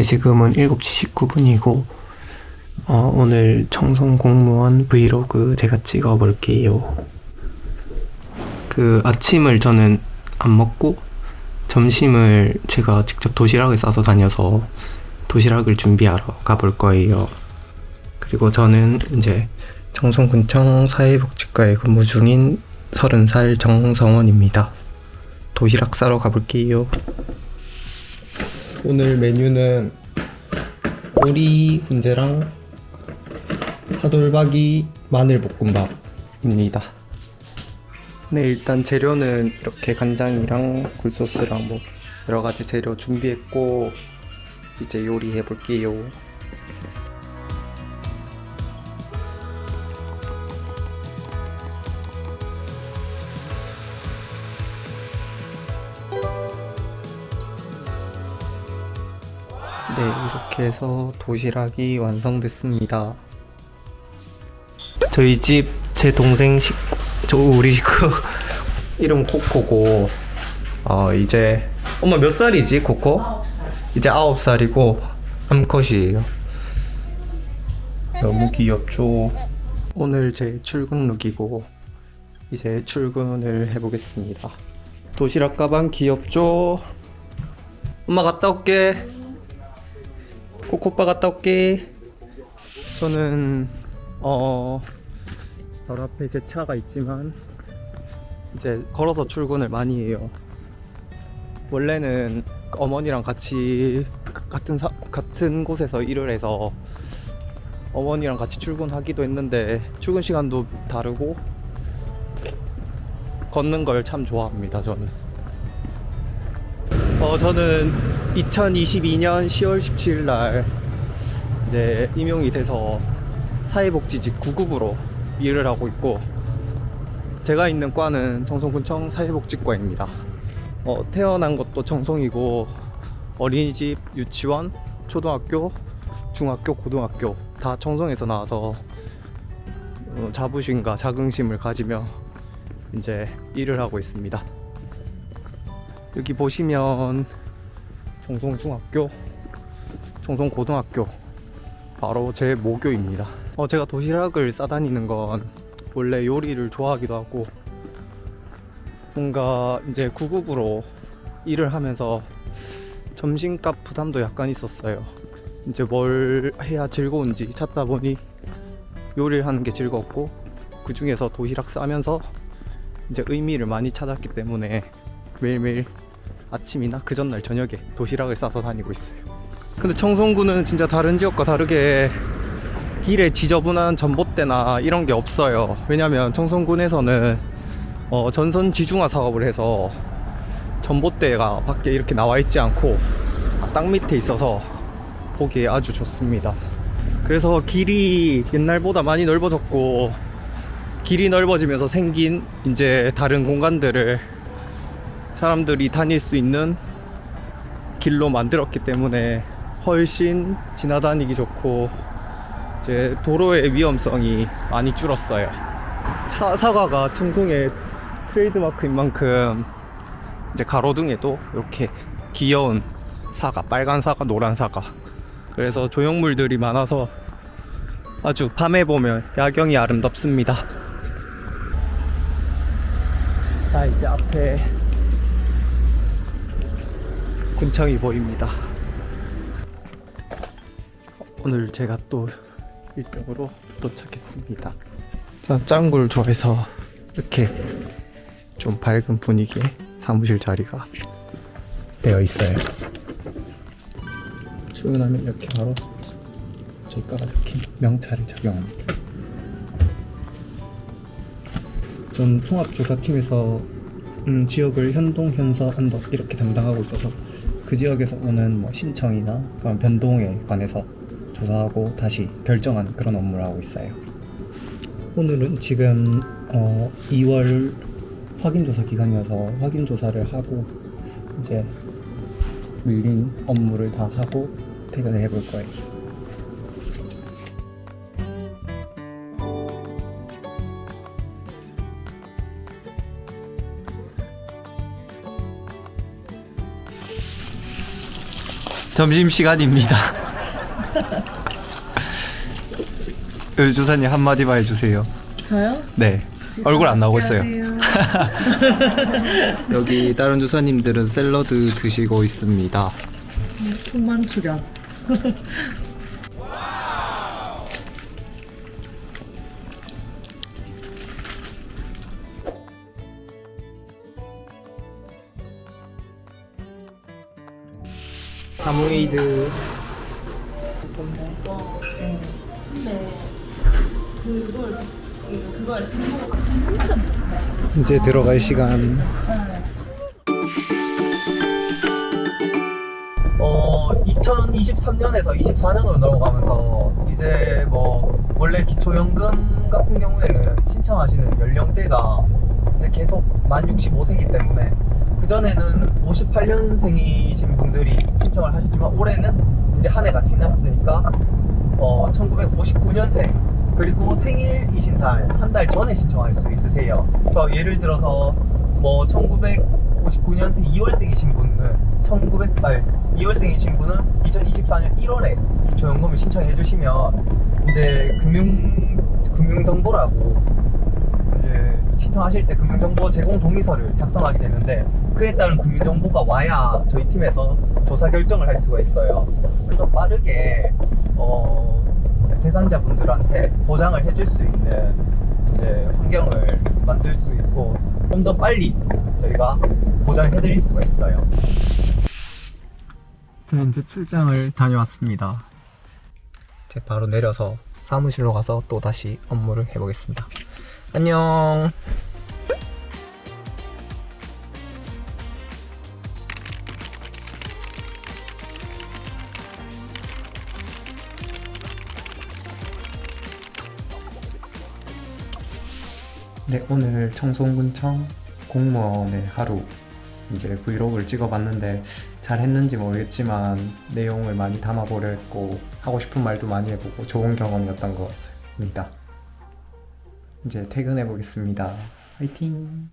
네, 지금은 7시 19분이고, 어, 오늘 청송 공무원 브이로그 제가 찍어볼게요. 그 아침을 저는 안 먹고, 점심을 제가 직접 도시락을 싸서 다녀서 도시락을 준비하러 가볼 거예요. 그리고 저는 이제 청송군청 사회복지과에 근무 중인 30살 정성원입니다. 도시락 싸러 가볼게요. 오늘 메뉴는 오리 훈제랑 사돌박이 마늘 볶음밥입니다. 네, 일단 재료는 이렇게 간장이랑 굴소스랑 뭐 여러 가지 재료 준비했고 이제 요리해 볼게요. 네, 이렇게 해서 도시락이 완성됐습니다. 저희 집 제 동생 식구, 저 우리 식구 이름 코코고 어 이제 엄마 몇 살이지 코코? 이제 아홉 살이고 암컷이에요. 너무 귀엽죠. 오늘 제 출근 룩이고 이제 출근을 해보겠습니다. 도시락 가방 귀엽죠? 엄마 갔다 올게. 코코빠 갔다 올게. 저는 어 바로 앞에 제 차가 있지만 이제 걸어서 출근을 많이 해요. 원래는 어머니랑 같이 같은 사, 같은 곳에서 일을 해서 어머니랑 같이 출근하기도 했는데 출근 시간도 다르고 걷는 걸 참 좋아합니다. 저는. 어 저는 2022년 10월 17일 날 이제 임용이 돼서 사회복지직 9급으로 일을 하고 있고 제가 있는 과는 청송군청 사회복지과입니다. 어, 태어난 것도 청송이고 어린이집, 유치원, 초등학교, 중학교, 고등학교 다 청송에서 나와서 어, 자부심과 자긍심을 가지며 이제 일을 하고 있습니다. 여기 보시면 청송중학교, 청송고등학교 바로 제 모교입니다. 어, 제가 도시락을 싸다니는 건 원래 요리를 좋아하기도 하고 뭔가 이제 구급으로 일을 하면서 점심값 부담도 약간 있었어요. 이제 뭘 해야 즐거운지 찾다 보니 요리를 하는 게 즐겁고 그 중에서 도시락 싸면서 이제 의미를 많이 찾았기 때문에 매일매일 아침이나 그 전날 저녁에 도시락을 싸서 다니고 있어요. 근데 청송구는 진짜 다른 지역과 다르게 길에 지저분한 전봇대나 이런 게 없어요. 왜냐면 청송군에서는 어, 전선 지중화 사업을 해서 전봇대가 밖에 이렇게 나와 있지 않고 땅 밑에 있어서 보기에 아주 좋습니다. 그래서 길이 옛날보다 많이 넓어졌고 길이 넓어지면서 생긴 이제 다른 공간들을 사람들이 다닐 수 있는 길로 만들었기 때문에 훨씬 지나다니기 좋고 이제 도로의 위험성이 많이 줄었어요. 차 사과가 청송의 트레이드마크인 만큼 이제 가로등에도 이렇게 귀여운 사과, 빨간 사과, 노란 사과. 그래서 조형물들이 많아서 아주 밤에 보면 야경이 아름답습니다. 자, 이제 앞에 군청이 보입니다. 오늘 제가 또 1등으로 도착했습니다. 짱구를 좋아해서 이렇게 좀 밝은 분위기의 사무실 자리가 되어 있어요. 출근하면 이렇게 바로 저희 과가 적힌 명찰을 착용합니다. 전 통합조사팀에서 음, 지역을 현동, 현서, 안덕 이렇게 담당하고 있어서 그 지역에서 오는 뭐 신청이나 그런 변동에 관해서 조사하고 다시 결정하는 그런 업무를 하고 있어요. 오늘은 지금 어, 2월 확인조사 기간이어서 확인조사를 하고 이제 밀린 업무를 다 하고 퇴근을 해볼 거예요. 점심 시간입니다. 그 주사님 한마디만 해주세요. 저요? 네. 얼굴 안 나오고 있어요. 여기 다른 주사님들은 샐러드 드시고 있습니다. 통만 출연. 진짜 이제 들어갈 시간. 어 2023년에서 24년으로 넘어가면서 이제 뭐 원래 기초연금 같은 경우에는 신청하시는 연령대가 이제 계속 만 65세이기 때문에 그 전에는 58년생이신 분들이 신청을 하셨지만 올해는 이제 한 해가 지났으니까 어 1999년생 그리고 생일이신 달 한 달 전에 신청할 수 있으세요. 그러니까 예를 들어서 뭐 1959년생 2월생이신 분은 1900 아니 2월생이신 분은 2024년 1월에 기초연금을 신청해 주시면 이제 금융 금융 정보라고 이제 신청하실 때 금융정보 제공 동의서를 작성하게 되는데 그에 따른 금융정보가 와야 저희 팀에서 조사 결정을 할 수가 있어요. 좀 더 빠르게 어, 대상자분들한테 보장을 해줄 수 있는 이제 환경을 만들 수 있고 좀 더 빨리 저희가 보장을 해드릴 수가 있어요. 저 이제 출장을 다녀왔습니다. 이제 바로 내려서 사무실로 가서 또 다시 업무를 해보겠습니다. 안녕. 네, 오늘 청송군청 공무원의 하루 이제 브이로그를 찍어봤는데 잘 했는지 모르겠지만 내용을 많이 담아보려 했고 하고 싶은 말도 많이 해보고 좋은 경험이었던 것 같습니다. 이제 퇴근해 보겠습니다. 화이팅!